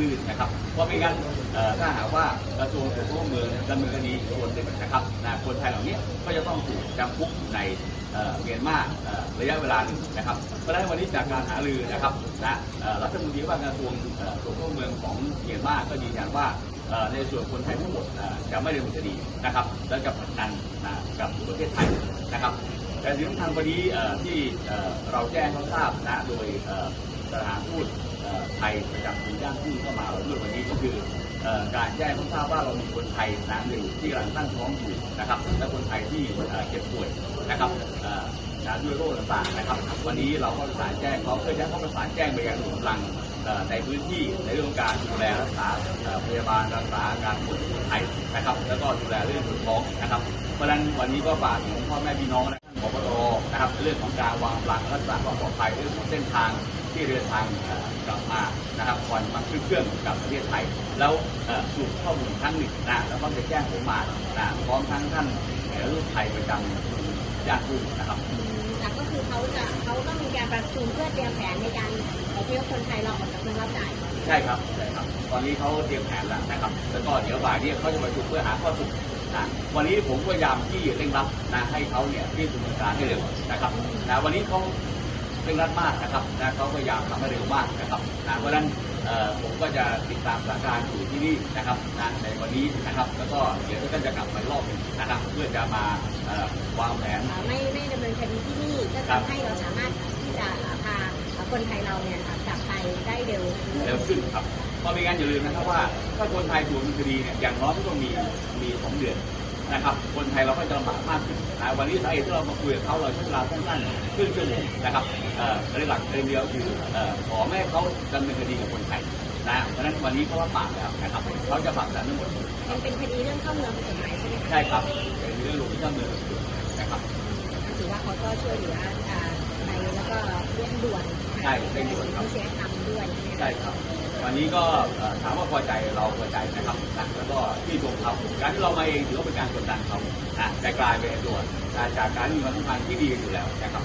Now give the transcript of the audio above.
ลื่นนะครับ เพราะไม่งั้นถ้าหากว่ากระทรวงการร่วมมือดำเนินคดีคนหนึ่งนะครับนะคนไทยเหล่านี้ก็จะต้องถูกจำคุกในเมียนมาระยะเวลาหนึ่งนะครับ เพราะฉะนั้นวันนี้จากการหารือนะครับนะรัฐมนตรีว่าการกระทรวงการร่วมมือของเมียนมาก็ยืนยันว่า ในส่วนคนไทยทั้งหมดจะไม่ดำเนินคดีนะครับ และจะผลักดันกับประเทศไทยนะครับ แต่สิ่งสำคัญวันนี้ที่เราแจ้งเขาทราบนะโดยสถานทูตไทยประจำกรุงย่างกุ้งเข้ามาเราด้วยวันนี้ก็คือการแจ้งเขาทราบว่าเรามีคนไทยนะหนึ่งที่กำลังตั้งท้องอยู่นะครับและคนไทยที่เจ็บป่วยนะครับด้วยโรคต่างๆนะครับ วันนี้เราก็ประสานแจ้งเขาเพื่อจะเขาประสานแจ้งไปยังหน่วยกำลัง ในพื้นที่ในเรื่องการดูแลรักษาพยาบาลรักษาการป่วยคนไทยนะครับ แล้วก็ดูแลเรื่องปากท้องนะครับ เพราะฉะนั้นวันนี้ก็ฝากถึงพ่อแม่พี่น้องและท่านผบตรนะครับ เรื่องของการวางหลักรักษาความปลอดภัยเรื่องของเส้นทางที่เดินทางกลับมานะครับก่อนมาขึ้นเครื่องกลับประเทศไทย แล้วเอ่อสูบข้อมูลครั้งหนึ่งนะแล้วก็จะแจ้งผมมานะพร้อมทั้งท่านแห่รูปไทยประจำญาติผู้นะครับหลักก็คือเขาจะเขาต้องมีการ ประชุมเพื่อเตรียมแผนในการอพยพคนไทยเราออกจากเมืองรับจ่ายใช่ครับใช่ครับ ตอนนี้เขาเตรียมแผนแล้วนะครับ แล้วก็เดี๋ยวบ่ายนี้เขาจะประชุมเพื่อหาข้อสรุปนะวันนี้ผมพยายามที่เร่งรัดนะให้เขาเนี่ยที่ดำเนินการให้เร็วนะครับนะวันนี้เขาเร่งรัดมากนะครับนะเขาพยายามทำให้เร็วมากนะครับนะเพราะฉะนั้นเอ่อผมก็จะติดตามสถานการณ์อยู่ที่นี่นะครับนะในวันนี้นะครับ แล้วก็เดี๋ยวก็จะกลับมารอบหนึงนะครับ เพื่อจะมาเอ่อวางแผนเอ่อไม่ไม่ดำเนินคดีที่นี่ก็ครับทำให้เราสามารถที่จะพา คนไทยเราเนี่ยกลับไปได้เร็วเร็วขึ้นครับเพราะไม่งั้นอย่าลืมนะครับว่า ถ้าคนไทยถูกดำเนินคดีเนี่ยอย่างน้อยก็ต้องมีมีสองเดือนนะครับ คนไทยเราก็จะลำบากมากขึ้นนะวันนี้สาเหตุที่เรามาคุยกับเขาเราใช้เวลาสั้นๆครึ่งชั่วโมงนะครับเอ่อประเด็นหลักประเด็นเดียวคือเอ่อขอไม่ให้เขาดำเนินคดีกับคนไทยนะเพราะฉะนั้นวันนี้เขารับปากแล้วนะครับเขาจะผลักดันทั้งหมดมันเป็นคดีเรื่องเข้าเมืองผิดกฎหมายใช่ไหมคะใช่ครับเป็นเรื่องหลวงที่ดำเนินนะครับถือว่าเขาก็ช่วยเหลืออ่าไทยแล้ว ก็เรื่องด่วนใช่เร่งด่วนครับมนุษยธรรมด้วยใช่ไหมคะใช่ครับ วันนี้ก็เอ่อถามว่าพอใจเราพอใจนะครับนะแล้วก็ที่ชมเขาการที่เรามาเองถือว่าเป็นการกดดันเขานะแต่กลายเป็นตัวนะจากการที่มีความสัมพันธ์ที่ดีอยู่แล้วนะครับ